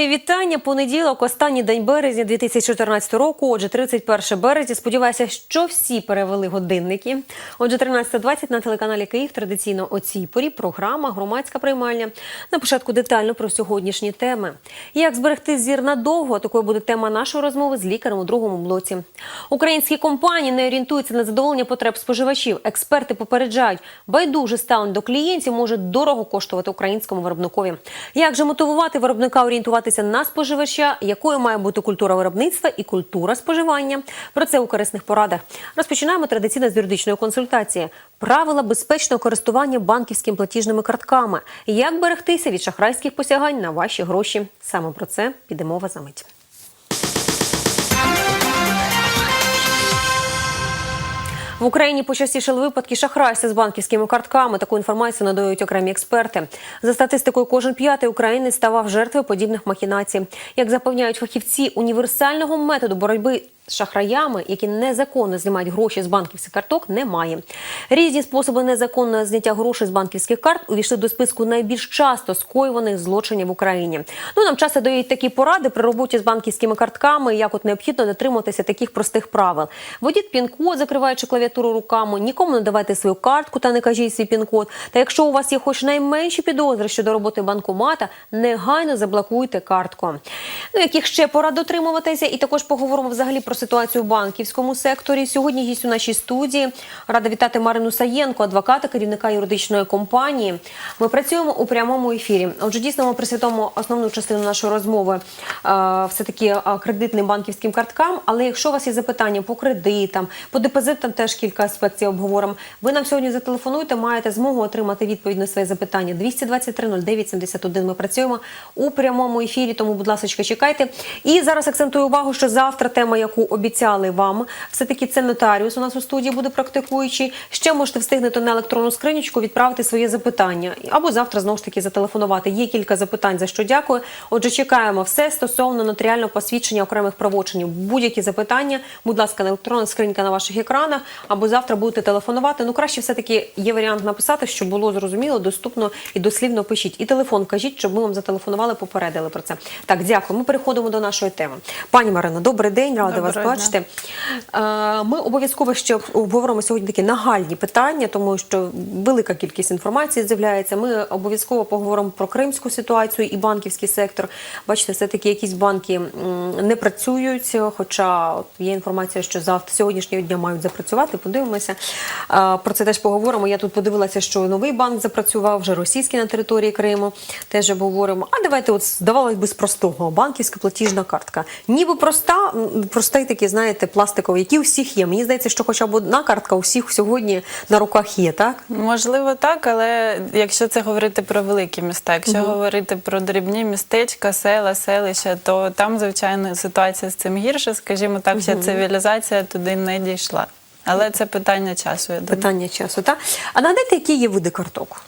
Мої вітання. Понеділок, останній день березня 2014 року. Отже, 31 березня. Сподіваюся, що всі перевели годинники. Отже, 13.20 на телеканалі Київ. Традиційно о цій порі програма Громадська приймальня. На початку детально про сьогоднішні теми. Як зберегти зір надовго? Такою буде тема нашої розмови з лікарем у другому блоці. Українські компанії не орієнтуються на задоволення потреб споживачів. Експерти попереджають, байдуже ставлення до клієнтів може дорого коштувати українському виробникові. Як же мотивувати виробника орієнтуватися на споживача, якою має бути культура виробництва і культура споживання? Про це у корисних порадах. Розпочинаємо традиційно з юридичної консультації. Правила безпечного користування банківськими платіжними картками. Як берегтися від шахрайських посягань на ваші гроші? Саме про це піде мова за мить. В Україні почастішали випадки шахрайства з банківськими картками. Таку інформацію надають окремі експерти. За статистикою, кожен п'ятий українець ставав жертвою подібних махінацій. Як запевняють фахівці, універсального методу боротьби шахраями, які незаконно знімають гроші з банківських карток, немає. Різні способи незаконного зняття грошей з банківських карт увійшли до списку найбільш часто скоюваних злочинів в Україні. Ну нам часто дають такі поради при роботі з банківськими картками, як от необхідно дотримуватися таких простих правил. Вводіть пін-код, закриваючи клавіатуру руками, нікому не давайте свою картку та не кажіть свій пін-код. Та якщо у вас є хоч найменші підозри щодо роботи банкомата, негайно заблокуйте картку. Ну яких ще порад дотримуватися, і також поговоримо взагалі про ситуацію в банківському секторі. Сьогодні гість у нашій студії. Рада вітати Марину Саєнко, адвоката, керівника юридичної компанії. Ми працюємо у прямому ефірі. Отже, дійсно ми присвятимо основну частину нашої розмови все таки кредитним банківським карткам. Але якщо у вас є запитання по кредитам, по депозитам, теж кілька аспектів обговоримо. Ви нам сьогодні зателефонуйте, маєте змогу отримати відповідь на своє запитання. 223 09 71. Ми працюємо у прямому ефірі. Тому, будь ласка, чекайте. І зараз акцентую увагу, що завтра тема, яку обіцяли вам, все таки це нотаріус. У нас у студії буде практикуючий. Ще можете встигнути на електронну скринічку відправити своє запитання або завтра знову ж таки зателефонувати. Є кілька запитань, за що дякую. Отже, чекаємо все стосовно нотаріального посвідчення окремих правочинів. Будь-які запитання, будь ласка, електронна скринька на ваших екранах, або завтра будете телефонувати. Ну краще все таки є варіант написати, щоб було зрозуміло, доступно і дослівно пишіть. І телефон кажіть, щоб ми вам зателефонували, попередили про це. Так, дякую. Ми переходимо до нашої теми. Пані Марино, добрий день, рада вас Доброго бачити. Е, Ми обов'язково ще обговоримо сьогодні такі нагальні питання, тому що велика кількість інформації з'являється. Ми обов'язково поговоримо про кримську ситуацію і банківський сектор. Бачите, все таки якісь банки не працюють, хоча є інформація, що завтра сьогоднішнього дня мають запрацювати. Подивимося. Е, Про це теж поговоримо. Я тут подивилася, що новий банк запрацював, вже російський на території Криму. Теж обговоримо. А давайте, от здавалось би, з простого банківська платіжна картка. Ніби проста, м, простий такий, знаєте, пластиковий, який у всіх є. Мені здається, що хоча б одна картка у всіх сьогодні на руках є, так? Можливо, так, але якщо це говорити про великі міста, якщо говорити про дрібні містечка, села, селища, то там, звичайно, ситуація з цим гірша. Скажімо так, ще цивілізація туди не дійшла. Але це питання часу. Я думаю. Питання часу, так? А нагадайте, які є види карток?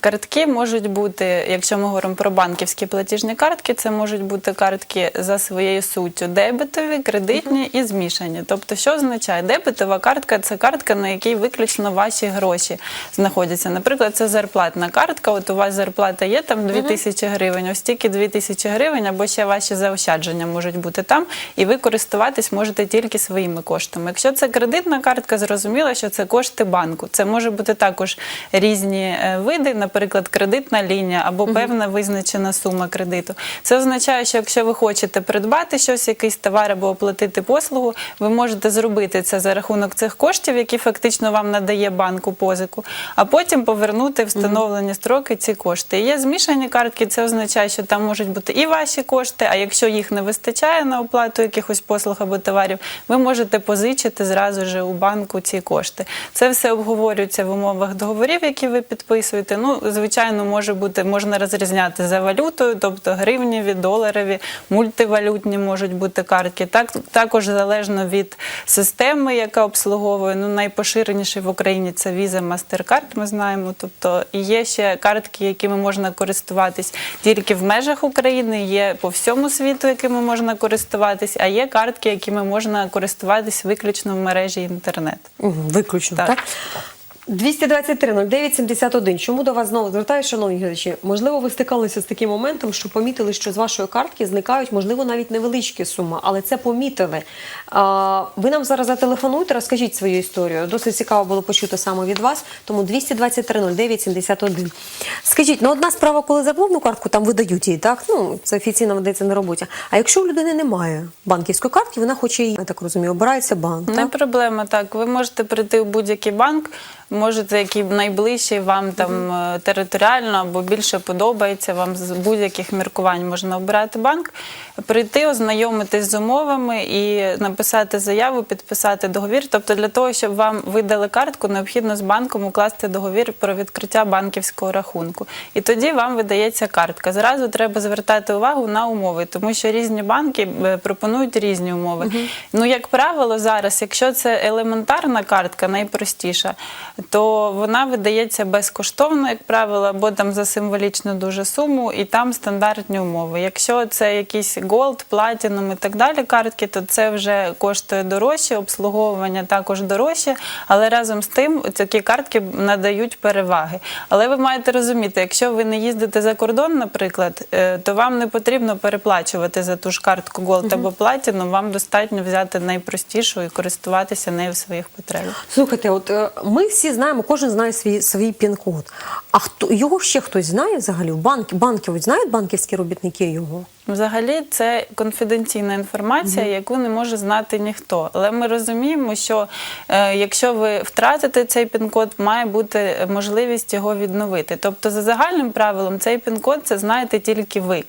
Картки можуть бути, якщо ми говоримо про банківські платіжні картки, це можуть бути картки за своєю суттю дебетові, кредитні і змішані. Тобто, що означає дебетова картка це картка, на якій виключно ваші гроші знаходяться. Наприклад, це зарплатна картка. От у вас зарплата є там 2 тисячі гривень, ось тільки 2 тисячі гривень, або ще ваші заощадження можуть бути там, і ви користуватись можете тільки своїми коштами. Якщо це кредитна картка, зрозуміло, що це кошти банку. Це може бути також різні е, види наприклад, кредитна лінія або певна визначена сума кредиту. Це означає, що якщо ви хочете придбати щось, якийсь товар або оплатити послугу, ви можете зробити це за рахунок цих коштів, які фактично вам надає банку позику, а потім повернути встановлені строки ці кошти. І Є змішані картки, це означає, що там можуть бути і ваші кошти, а якщо їх не вистачає на оплату якихось послуг або товарів, ви можете позичити зразу ж у банку ці кошти. Це все обговорюється в умовах договорів, які ви підписуєте. Ну, звичайно, може бути можна розрізняти за валютою, тобто гривневі, доларові, мультивалютні можуть бути картки. Так також залежно від системи, яка обслуговує. Ну найпоширеніші в Україні це Visa, MasterCard, Ми знаємо. Тобто і є ще картки, якими можна користуватись тільки в межах України. Є по всьому світу, якими можна користуватись, а є картки, якими можна користуватись виключно в мережі інтернет. Виключно, так. Так. 223 09 71. Чому до вас знову звертаю, шановні глядачі? Можливо, ви стикалися з таким моментом, що помітили, що з вашої картки зникають, можливо, навіть невеличкі суми, але це помітили. А, ви нам зараз зателефонуйте, розкажіть свою історію. Досить цікаво було почути саме від вас. Тому 223 09 71. Скажіть, ну одна справа, коли заповну картку там видають її, так? Ну, це офіційно видається на роботі. А якщо у людини немає банківської картки, вона хоче її, я так розумію, обирається банк. Не Так? проблема, так. Ви можете прийти в будь-який банк, можете, який найближчий вам там е, територіально або більше подобається, вам з будь-яких міркувань можна обирати банк, прийти, ознайомитись з умовами і написати заяву, підписати договір. Тобто для того, щоб вам видали картку, необхідно з банком укласти договір про відкриття банківського рахунку. І тоді вам видається картка. Зразу треба звертати увагу на умови, тому що різні банки е, пропонують різні умови. Ну, як правило, зараз, якщо це елементарна картка, найпростіша, то вона видається безкоштовно, як правило, або там за символічну дуже суму, і там стандартні умови. Якщо це якісь Gold, Platinum і так далі картки, то це вже коштує дорожче, обслуговування також дорожче, але разом з тим такі картки надають переваги. Але ви маєте розуміти, якщо ви не їздите за кордон, наприклад, е, то вам не потрібно переплачувати за ту ж картку Gold або Platinum, вам достатньо взяти найпростішу і користуватися нею в своїх потребах. Слухайте, от е, ми всі знаємо, кожен знає свій свій пін-код. А хто його ще хтось знає взагалі? Банки банки знають банківські робітники його? Взагалі, це конфіденційна інформація, яку не може знати ніхто. Але ми розуміємо, що е, якщо ви втратите цей пін-код, має бути можливість його відновити. Тобто, за загальним правилом, цей пін-код це знаєте тільки ви.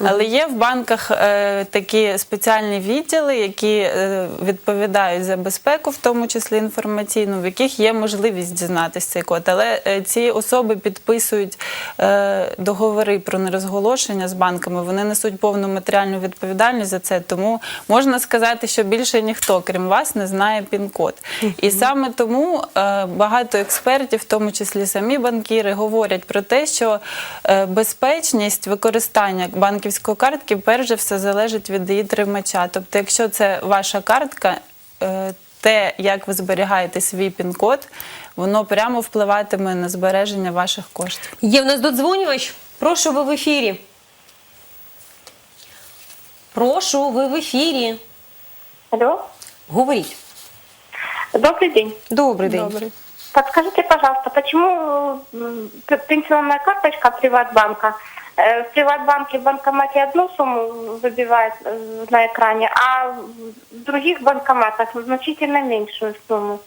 Але є в банках е, такі спеціальні відділи, які е, відповідають за безпеку, в тому числі інформаційну, в яких є можливість дізнатися цей код. Але е, ці особи підписують е, договори про нерозголошення з банками. Вони несуть повну матеріальну відповідальність за це. Тому можна сказати, що більше ніхто, крім вас, не знає пін-код. І саме тому е, багато експертів, в тому числі самі банкіри, говорять про те, що е, безпечність використання банківської картки перш за все залежить від її тримача. Тобто, якщо це ваша картка. е, те, як ви зберігаєте свій пін-код, воно прямо впливатиме на збереження ваших коштів. Є в нас додзвонювач. Прошу, ви в ефірі. Прошу, ви в ефірі. Алло, Говоріть. добрый день. Добрий день. Добре. Подскажите, пожалуйста, почему м, п- пенсионная карточка Приватбанка э, в Приватбанке в банкомате одну сумму выбивает э, на экране, а в других банкоматах значительно меньшую сумму?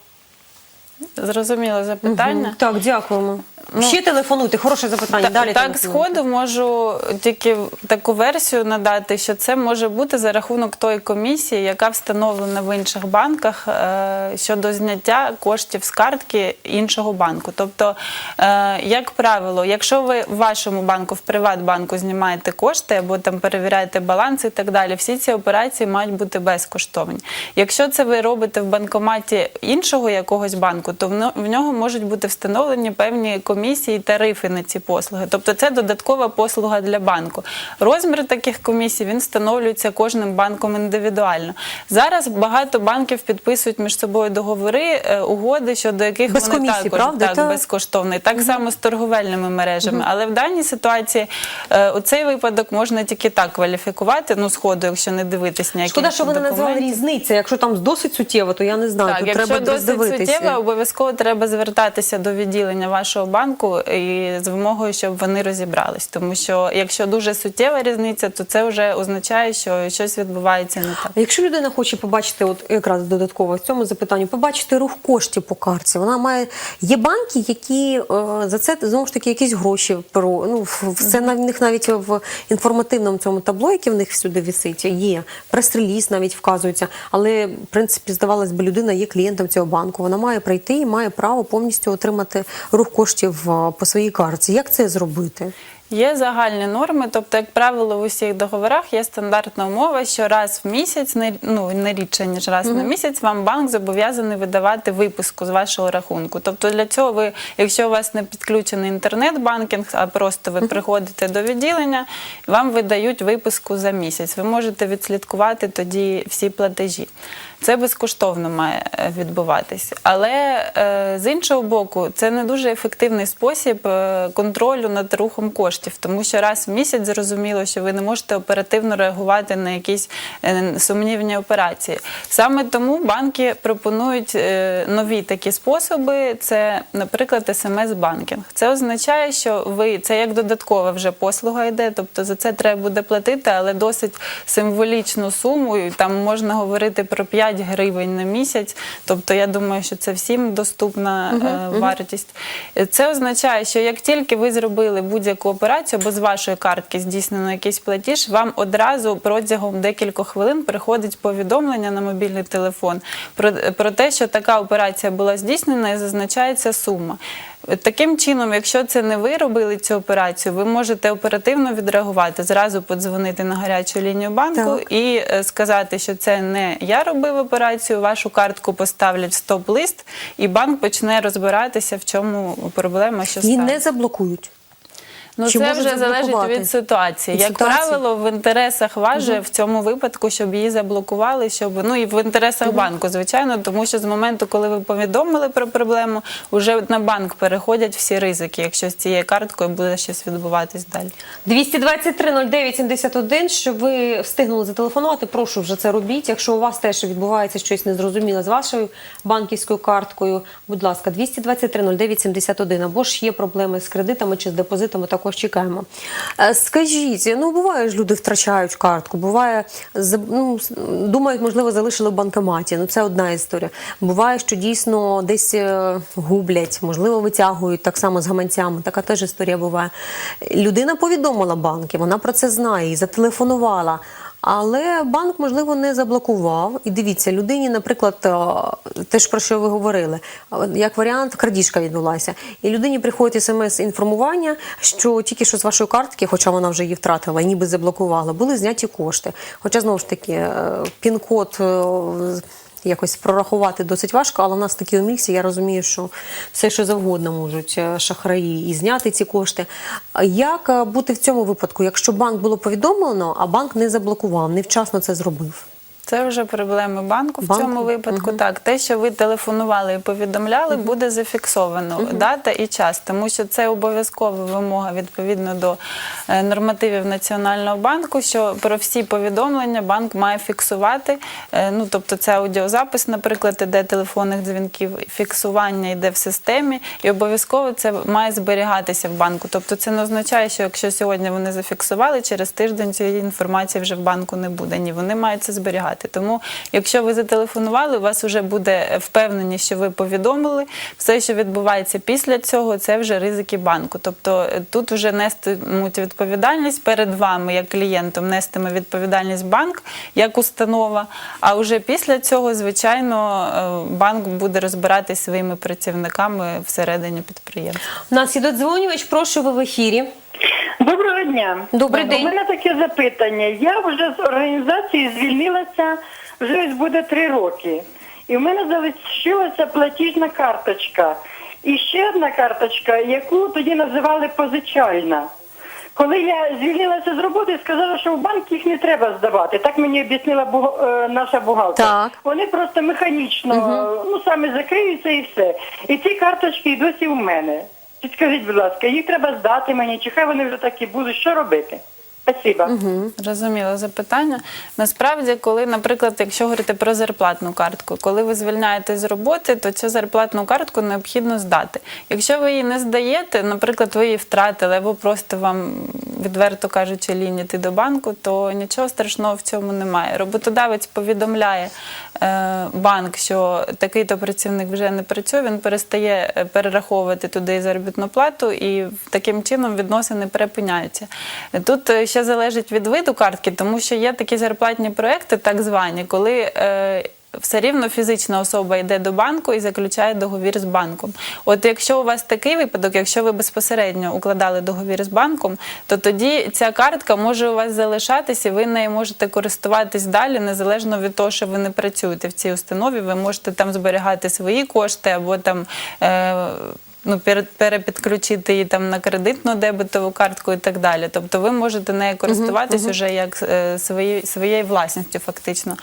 Зрозуміло запитання. Мгм. Так, дякуємо. Ну, Ще телефонуйте, хороше запитання. Так, Далі так телефонуйте. сходу можу тільки таку версію надати, що це може бути за рахунок тої комісії, яка встановлена в інших банках е, щодо зняття коштів з картки іншого банку. Тобто, е, як правило, якщо ви в вашому банку, в Приватбанку знімаєте кошти або там перевіряєте баланс і так далі, всі ці операції мають бути безкоштовні. Якщо це ви робите в банкоматі іншого якогось банку, то в нього можуть бути встановлені певні комісії, і тарифи на ці послуги. Тобто це додаткова послуга для банку. Розмір таких комісій він встановлюється кожним банком індивідуально. Зараз багато банків підписують між собою договори, е, угоди, щодо яких Без вони комісії, також правда? так Та- безкоштовний. Так само з торговельними мережами. Але в даній ситуації е, у цей випадок можна тільки так кваліфікувати. Ну, сходу, якщо не дивитись ніякі Шкода, що ви не назвали різницю. Якщо там досить суттєво, то я не знаю. Так, тут якщо треба досить суттєво, обов'язково треба звертатися до відділення вашого банку і з вимогою, щоб вони розібрались. Тому що якщо дуже суттєва різниця, то це вже означає, що щось відбувається не так. А якщо людина хоче побачити, от якраз додатково в цьому запитанні, побачити рух коштів по картці, вона має є банки, які е, за це знову ж таки якісь гроші про ну все на них навіть в інформативному цьому табло, яке в них всюди висить, є прес-реліз навіть вказується. Але в принципі здавалось би, людина є клієнтом цього банку. Вона має прийти і має право повністю отримати рух коштів е, по своїй картці. Як це зробити? Є загальні норми, тобто, як правило, в усіх договорах є стандартна умова, що раз в місяць, ну не рідше ніж раз на місяць, вам банк зобов'язаний видавати виписку з вашого рахунку. Тобто для цього ви, якщо у вас не підключений інтернет-банкінг, а просто ви приходите до відділення, вам видають виписку за місяць. Ви можете відслідкувати тоді всі платежі. Це безкоштовно має е, відбуватись. Але е, з іншого боку, це не дуже ефективний спосіб е, контролю над рухом коштів, тому що раз в місяць зрозуміло, що ви не можете оперативно реагувати на якісь сумнівні операції. Саме тому банки пропонують нові такі способи. Це, наприклад, смс-банкінг. Це означає, що ви це як додаткова вже послуга йде, тобто за це треба буде платити, але досить символічну суму. І там можна говорити про 5 гривень на місяць. Тобто, я думаю, що це всім доступна е, вартість. Е, Це означає, що як тільки ви зробили будь-яку операцію або з вашої картки здійснено якийсь платіж, вам одразу протягом декількох хвилин приходить повідомлення на мобільний телефон про, про те, що така операція була здійснена і зазначається сума. Таким чином, якщо це не ви робили цю операцію, ви можете оперативно відреагувати, зразу подзвонити на гарячу лінію банку Так. і е, сказати, що це не я робив операцію, вашу картку поставлять в стоп-лист, і банк почне розбиратися, в чому проблема, що Її стане. не заблокують. Ну, Чи це вже залежить від ситуації. Від Як ситуації? правило, в інтересах вас же в цьому випадку, щоб її заблокували, щоб ну і в інтересах банку, звичайно, тому що з моменту, коли ви повідомили про проблему, вже на банк переходять всі ризики, якщо з цією карткою буде щось відбуватись далі. 223-09-71, щоб ви встигнули зателефонувати, прошу вже це робіть. Якщо у вас теж відбувається щось незрозуміле з вашою банківською карткою, будь ласка, 223-09-71, або ж є проблеми з кредитами чи з депозитами, також чекаємо. Е, Скажіть, ну буває ж люди втрачають картку, буває, ну, думають, можливо, залишили в банкоматі. Ну це одна історія. Буває, що дійсно десь е, гублять, можливо, витягують так само з гаманцями. Така теж історія буває. Людина повідомила банки, вона про це знає і зателефонувала. Але банк, можливо, не заблокував. І дивіться, людині, наприклад, е, те ж про що ви говорили, е, як варіант, крадіжка відбулася. І людині приходить смс-інформування, що тільки що з вашої картки, хоча вона вже її втратила, ніби заблокувала, були зняті кошти. Хоча знову ж таки, е, пін-код. Якось прорахувати досить важко, але в нас такі умільці, я розумію, що все, що завгодно можуть е, шахраї і зняти ці кошти. Як е, бути в цьому випадку, якщо банк було повідомлено, а банк не заблокував, невчасно це зробив? Це вже проблеми банку в цьому випадку. Так, те, що ви телефонували і повідомляли, буде зафіксовано дата і час, тому що це обов'язкова вимога відповідно до е, нормативів Національного банку. Що про всі повідомлення банк має фіксувати. Е, Ну тобто, це аудіозапис, наприклад, іде телефонних дзвінків, фіксування йде в системі, і обов'язково це має зберігатися в банку. Тобто, це не означає, що якщо сьогодні вони зафіксували, через тиждень цієї інформації вже в банку не буде. Ні, вони мають це зберігати. Тому, якщо ви зателефонували, у вас вже буде впевненість, що ви повідомили. Все, що відбувається після цього, це вже ризики банку. Тобто е, тут вже нестимуть відповідальність перед вами, як клієнтом, нестиме відповідальність банк як установа. А вже після цього, звичайно, е, банк буде розбиратись своїми працівниками всередині підприємства. У нас є додзвонювач, прошу ви в ефірі. Доброго дня. Добрий день. У мене таке запитання. Я вже з організації звільнилася вже ось буде три роки. І в мене залишилася платіжна карточка. І ще одна карточка, яку тоді називали позичальна. Коли я звільнилася з роботи, сказала, що в банк їх не треба здавати. Так мені об'яснила буг- е, наша бухгалтер. Так. Вони просто механічно ну саме закриються і все. І ці карточки й досі в мене. Підскажіть, будь ласка, їх треба здати мені, чи хай вони вже такі будуть. Що робити? Спасибо. Зрозуміло запитання. Насправді, коли, наприклад, якщо говорити про зарплатну картку, коли ви звільняєтесь з роботи, то цю зарплатну картку необхідно здати. Якщо ви її не здаєте, наприклад, ви її втратили, або просто вам, відверто кажучи, лінь іти до банку, то нічого страшного в цьому немає. Роботодавець повідомляє банк, що такий-то працівник вже не працює, він перестає е, перераховувати туди заробітну плату, і таким чином відносини перепиняються. Тут е, ще залежить від виду картки, тому що є такі зарплатні проекти, так звані, коли. Все рівно фізична особа йде до банку і заключає договір з банком. От якщо у вас такий випадок, якщо ви безпосередньо укладали договір з банком, то тоді ця картка може у вас залишатись, і ви нею можете користуватись далі, незалежно від того, що ви не працюєте в цій установі. Ви можете там зберігати свої кошти або там. Е- ну, перепідключити її там на кредитну дебетову картку і так далі. Тобто ви можете нею користуватись уже як е, свої, своєю власністю, фактично.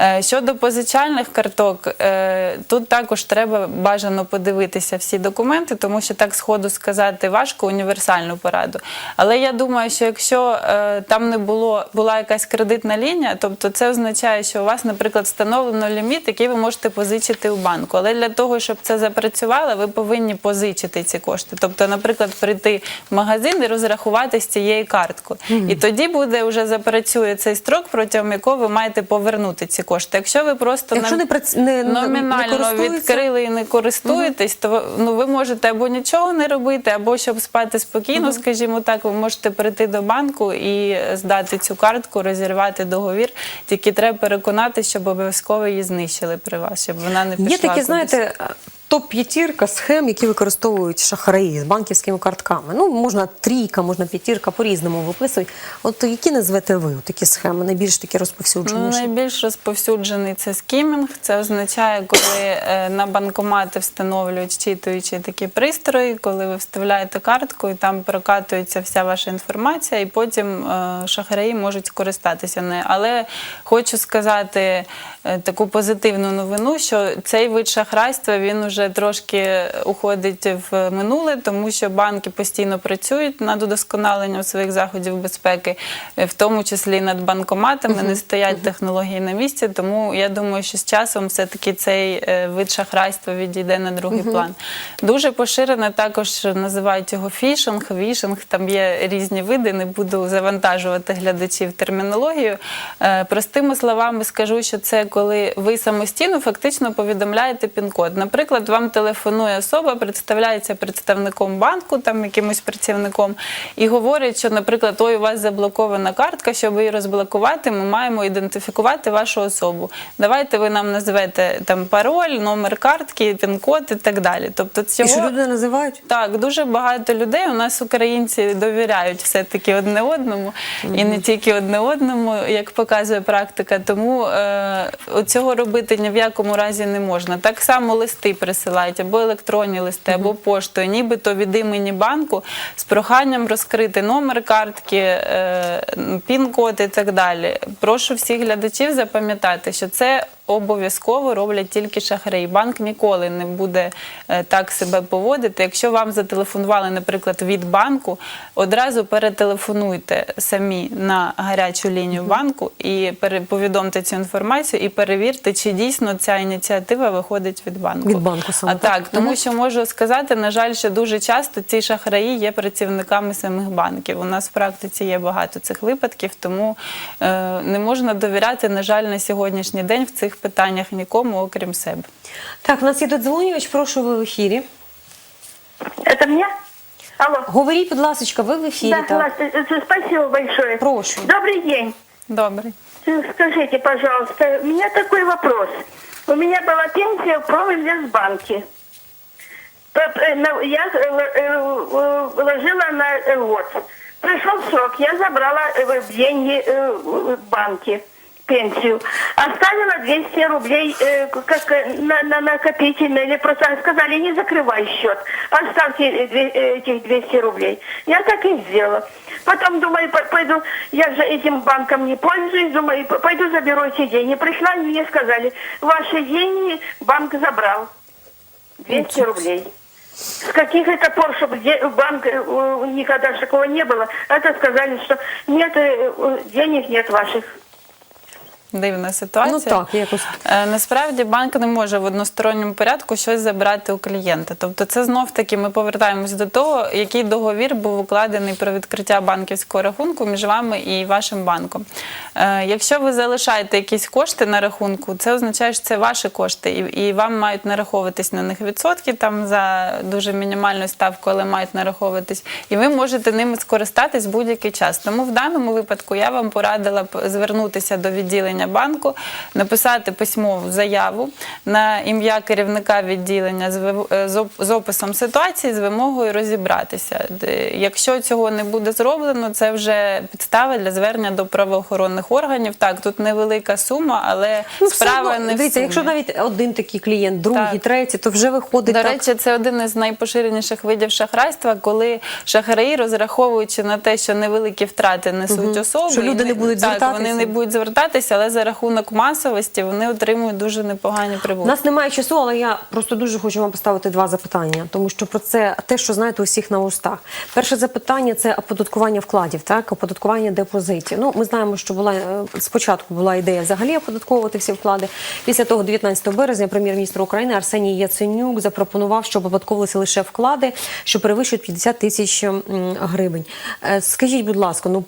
Е, щодо позичальних карток, е, тут також треба бажано подивитися всі документи, тому що так сходу сказати важко універсальну пораду. Але я думаю, що якщо е, там не було була якась кредитна лінія, тобто це означає, що у вас, наприклад, встановлено ліміт, який ви можете позичити у банку. Але для того, щоб це запрацювало, ви повинні позичити ці кошти. Тобто, наприклад, прийти в магазин і розрахуватися цією карткою. І тоді буде вже запрацює цей строк, протягом якого ви маєте повернути ці кошти. Якщо ви просто Якщо не не- не- не номінально відкрили і не користуєтесь, то ну ви можете або нічого не робити, або щоб спати спокійно, скажімо так, ви можете прийти до банку і здати цю картку, розірвати договір. Тільки треба переконатися, щоб обов'язково її знищили при вас, щоб вона не пішла. Є такі, кудись. знаєте, топ-п'ятірка схем, які використовують шахраї з банківськими картками. Ну, можна трійка, можна п'ятірка, по-різному виписують. От які назвете ви такі схеми, найбільш такі Ну, розповсюджені? найбільш розповсюджений це скімінг. Це означає, коли е, на банкомати встановлюють щитуючі такі пристрої, коли ви вставляєте картку і там прокатується вся ваша інформація, і потім е, шахраї можуть скористатися нею. Але хочу сказати таку позитивну новину, що цей вид шахрайства він уже трошки уходить в минуле, тому що банки постійно працюють над удосконаленням своїх заходів безпеки, е, в тому числі над банкоматами, не стоять технології на місці. Тому я думаю, що з часом все-таки цей е, вид шахрайства відійде на другий план. Дуже поширено також називають його фішинг, вішинг. Там є різні види. Не буду завантажувати глядачів термінологію. Е, Простими словами скажу, що це коли ви самостійно фактично повідомляєте пін-код. Наприклад, вам телефонує особа, представляється представником банку, там якимось працівником, і говорить, що, наприклад, ой, у вас заблокована картка, щоб її розблокувати, ми маємо ідентифікувати вашу особу. Давайте ви нам назвете там пароль, номер картки, пін-код і так далі. Тобто, І цього... що люди називають? Так, дуже багато людей. У нас українці довіряють все-таки одне одному, і не тільки одне одному, як показує практика. Тому е, цього робити ні в якому разі не можна. Так само листи присилають або електронні листи, або поштою, нібито від імені банку з проханням розкрити номер картки, е, пін-код і так далі. Прошу всіх глядачів запам'ятати, що це обов'язково роблять тільки шахраї. Банк ніколи не буде е, так себе поводити. Якщо вам зателефонували, наприклад, від банку, одразу перетелефонуйте самі на гарячу лінію банку і повідомте цю інформацію і перевірте, чи дійсно ця ініціатива виходить від банку. Від банку саме, а так? так, тому що можу сказати, на жаль, що дуже часто ці шахраї є працівниками самих банків. У нас в практиці є багато цих випадків, тому е, не можна довіряти, на жаль, на сьогоднішній день в цих питаннях нікому, окрім себе. Так, у нас є додзвонювач, прошу ви в ефірі. Это мне? Алло. Говоріть, будь ласка, ви в ефірі. Да, так. Настя, э, спасибо большое. Прошу. Добрый день. Добре. Э, Скажите, пожалуйста, у меня такой вопрос. У меня была пенсия в Проминвестбанке. П- п- на- Я э, э, э, вложила на э, год. Пришел срок, я забрала э, деньги э, в банке, Пенсию. Оставила 200 рублей э, как э, на, на накопительное, или просто сказали, не закрывай счет, оставьте э, э, этих 200 рублей. Я так и сделала. Потом думаю, по- пойду, я же этим банком не пользуюсь, думаю, пойду заберу эти деньги. Пришла, и мне сказали, ваши деньги банк забрал. 200 рублей. С каких это пор, чтобы банк никогда такого не было, это сказали, что нет, денег нет ваших. Дивна ситуація. Ну так, якось. Е, Насправді банк не може в односторонньому порядку щось забрати у клієнта. Тобто, це знов таки ми повертаємось до того, який договір був укладений про відкриття банківського рахунку між вами і вашим банком. Е, Якщо ви залишаєте якісь кошти на рахунку, це означає, що це ваші кошти, і вам мають нараховуватись на них відсотки там за дуже мінімальну ставку, але мають нараховуватись, і ви можете ними скористатись будь-який час. Тому в даному випадку я вам порадила звернутися до відділення відділення банку, написати письмову заяву на ім'я керівника відділення з е, описом ситуації з вимогою розібратися. Якщо цього не буде зроблено, це вже підстава для звернення до правоохоронних органів. Так, тут невелика сума, але Ну, справа одно, не в дивіться, сумі. якщо навіть один такий клієнт, другий, Так. третій, то вже виходить До так. речі, це один із найпоширеніших видів шахрайства, коли шахраї, розраховуючи на те, що невеликі втрати несуть особи, Що люди не будуть так, звертатися. Вони не будуть звертатися, але за рахунок масовості вони отримують дуже непогані У нас немає часу, але я просто дуже хочу вам поставити два запитання, тому що про це те, що знаєте, усіх на устах. Перше запитання це оподаткування вкладів, так оподаткування депозитів. Ну, ми знаємо, що була е, спочатку була ідея взагалі оподатковувати всі вклади. Після того, 19 березня, прем'єр-міністр України Арсеній Яценюк запропонував, щоб оподатковувалися лише вклади, що перевищують 50 тисяч гривень. Е, Скажіть, будь ласка, ну.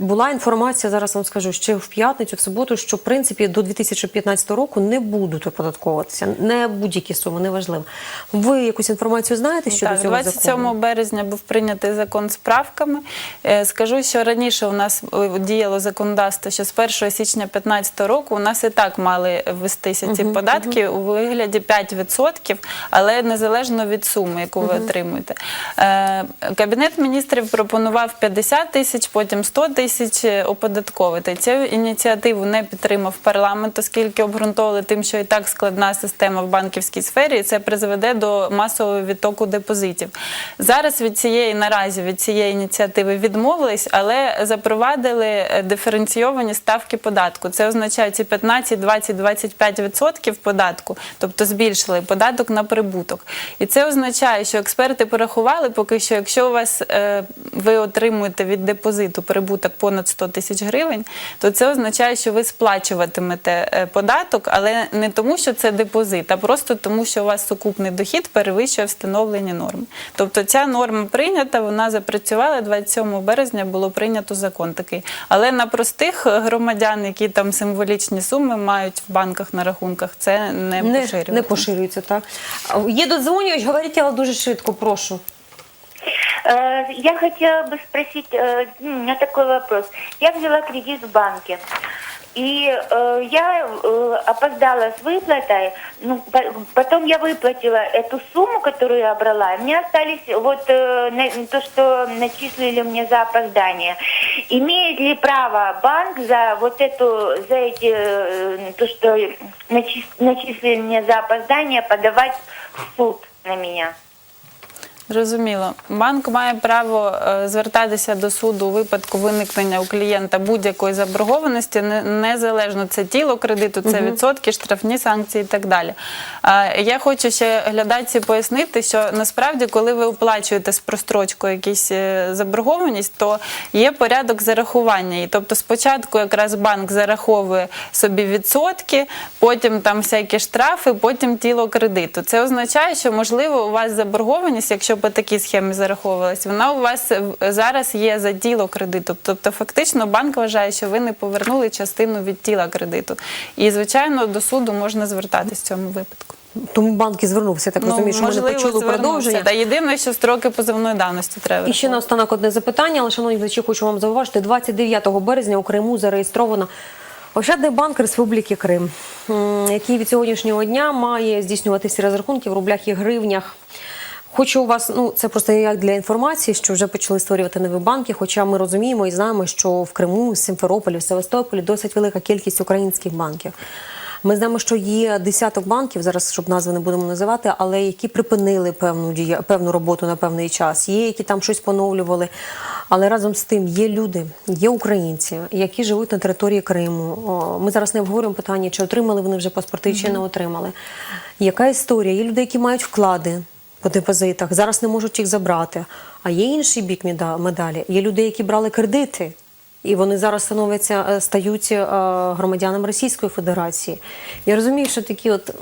Була інформація, зараз вам скажу, ще в п'ятницю, в суботу, що в принципі до 2015 року не будуть оподатковуватися, не будь-які суми, неважливо. Ви якусь інформацію знаєте щодо Так, цього 27 закону? березня був прийнятий закон з правками. Е, Скажу, що раніше у нас е, діяло законодавство, що з 1 січня 2015 року у нас і так мали ввестися ці податки у вигляді 5%, але незалежно від суми, яку ви отримуєте. Е, Кабінет міністрів пропонував 50 тисяч, потім 100 тисяч оподатковити. Цю ініціативу не підтримав парламент, оскільки обґрунтовували тим, що і так складна система в банківській сфері, і це призведе до масового відтоку депозитів. Зараз від цієї наразі від цієї ініціативи відмовились, але запровадили е, диференційовані ставки податку. Це означає ці 15, 20, 25% податку, тобто збільшили податок на прибуток. І це означає, що експерти порахували поки що, якщо у вас е, ви отримуєте від депозиту прибуток понад 100 тисяч гривень, то це означає, що ви сплачуватимете е, податок, але не тому, що це депозит, а просто тому, що у вас сукупний дохід перевищує встановлені норми. Тобто ця норма прийнята, вона запрацювала 27 березня. Було прийнято закон такий. Але на простих громадян, які там символічні суми мають в банках на рахунках, це не, Не, поширюється. не поширюється, так. Є додзвонювач, говоріть, але дуже швидко, прошу. Э, Я хотела бы спросить, э, у меня такой вопрос. Я взяла кредит в банке. И э, я опоздала с выплатой, ну, по- потом я выплатила эту сумму, которую я брала, и мне остались вот то, что начислили мне за опоздание. Имеет ли право банк за вот эту, за эти, то, что начис- начислили мне за опоздание, подавать в суд на меня? Зрозуміло. Банк має право е, звертатися до суду у випадку виникнення у клієнта будь-якої заборгованості, незалежно це тіло кредиту, це відсотки, штрафні санкції і так далі. Я хочу ще глядачці пояснити, що насправді, коли ви оплачуєте з прострочкою якісь е, заборгованість, то є порядок зарахування. І тобто спочатку якраз банк зараховує собі відсотки, потім там всякі штрафи, потім тіло кредиту. Це означає, що можливо у вас заборгованість, якщо по такій схемі зараховувалась, вона у вас е, зараз є за тіло кредиту. Тобто, фактично, банк вважає, що ви не повернули частину від тіла кредиту. І звичайно до суду можна звертатись в цьому випадку. Тому банк і звернувся, так розумію, що ми не почули Ну, продовження. Та єдине, що строки позовної давності треба. І ще наостанок одне запитання, але шановні глядачі, хочу вам зауважити. 29 березня у Криму зареєстровано Ощадний банк Республіки Крим, який від сьогоднішнього дня має здійснювати всі розрахунки в рублях і гривнях. Хочу у вас, ну це просто як для інформації, що вже почали створювати нові банки. Хоча ми розуміємо і знаємо, що в Криму, в Сімферополі, в Севастополі досить велика кількість українських банків. Ми знаємо, що є десяток банків зараз, щоб назви не будемо називати, але які припинили певну дія, певну роботу на певний час. Є які там щось поновлювали. Але разом з тим є люди, є українці, які живуть на території Криму. Ми зараз не обговорюємо питання, чи отримали вони вже паспорти, чи не отримали. Яка історія? Є люди, які мають вклади по депозитах, зараз не можуть їх забрати. А є інший бік меда- медалі. Є люди, які брали кредити. І вони зараз становляться, е, стають е, громадянами Російської Федерації. Я розумію, що такі от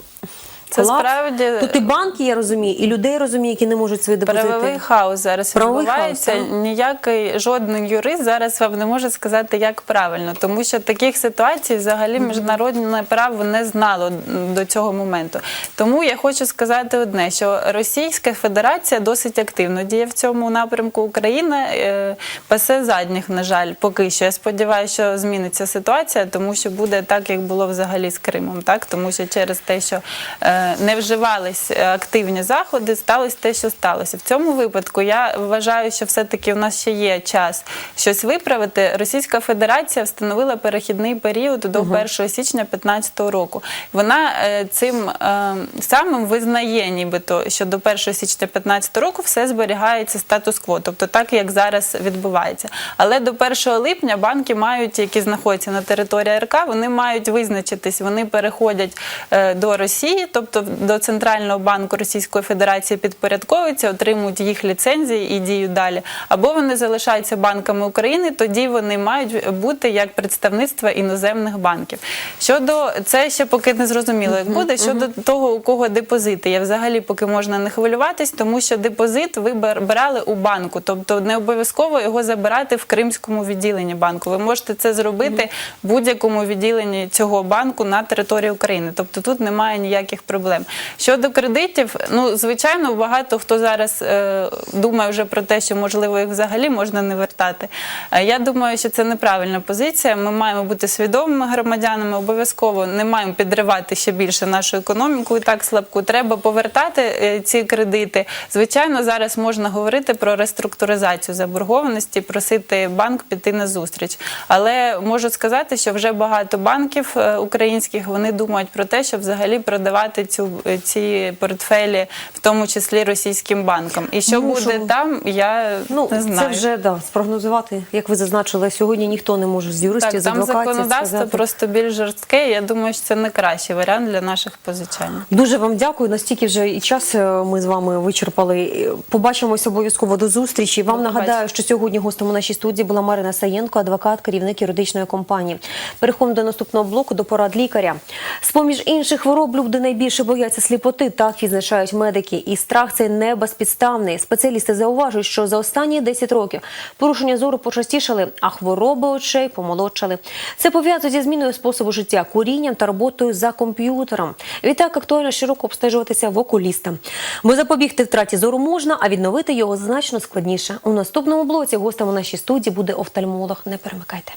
Це колапс. справді- Тут і банки, я розумію, і людей розумію, які не можуть свої депозити. Правовий хаос зараз Правовий відбувається. хаос. Ніякий жодний юрист зараз вам не може сказати, як правильно, тому що таких ситуацій взагалі міжнародне право не знало до цього моменту. Тому я хочу сказати одне: що Російська Федерація досить активно діє в цьому напрямку. Україна е, пасе задніх, на жаль, поки що. Я сподіваюся, що зміниться ситуація, тому що буде так, як було взагалі з Кримом, так тому що через те, що е, не вживались е, активні заходи, сталося те, що сталося. В цьому випадку я вважаю, що все-таки у нас ще є час щось виправити. Російська Федерація встановила перехідний період до 1 січня 2015 року. Вона е, цим е, самим визнає, нібито, що до 1 січня 2015 року все зберігається статус-кво, тобто так, як зараз відбувається. Але до 1 липня банки мають, які знаходяться на території РК, вони мають визначитись, вони переходять до Росії, тобто до Центрального банку Російської Федерації підпорядковуються, отримують їх ліцензії і діють далі. Або вони залишаються банками України, тоді вони мають бути як представництво іноземних банків. Щодо це ще поки не зрозуміло, як буде. Щодо того, у кого депозити, я взагалі поки можна не хвилюватись, тому що депозит ви брали у банку, тобто не обов'язково його забирати в кримському відділенні банку. Ви можете це зробити в будь-якому відділенні цього банку на території України. Тобто тут немає ніяких проблем. Щодо кредитів, ну звичайно, багато хто зараз е, думає вже про те, що можливо їх взагалі можна не вертати. Е, я думаю, що це неправильна позиція. Ми маємо бути свідомими громадянами. Обов'язково не маємо підривати ще більше нашу економіку і так слабку. Треба повертати е, ці кредити. Звичайно, зараз можна говорити про реструктуризацію заборгованості, просити банк піти на зустріч. Але можу сказати, що вже багато банків е, українських вони думають про те, щоб взагалі продавати цю е, ці портфелі, в тому числі російським банкам. І що Ну, буде що- там, я Ну, не знаю. це вже да, спрогнозувати, як ви зазначили, сьогодні ніхто не може з юристів, так, з там законодавство сказати. просто більш жорстке. Я думаю, що це не кращий варіант для наших позичань. Дуже вам дякую. Настільки вже і час е, ми з вами вичерпали. Побачимось обов'язково до зустрічі. Вам До нагадаю, що сьогодні гостем у нашій студії була Марина Саєнко, адвокат, керівник юридичної компанії. Переходимо до наступного блоку до порад лікаря. З поміж інших хвороб люди найбільше бояться сліпоти. Так відзначають медики. І страх цей не безпідставний. Спеціалісти зауважують, що за останні 10 років порушення зору почастішали, а хвороби очей помолодшали. Це пов'язано зі зміною способу життя, курінням та роботою за комп'ютером. Відтак актуально щороку обстежуватися в окуліста. Бо запобігти втраті зору можна, а відновити його значно складніше. У наступному блоці гостем у нашій студії буде офтальмолог. Не перемикайте.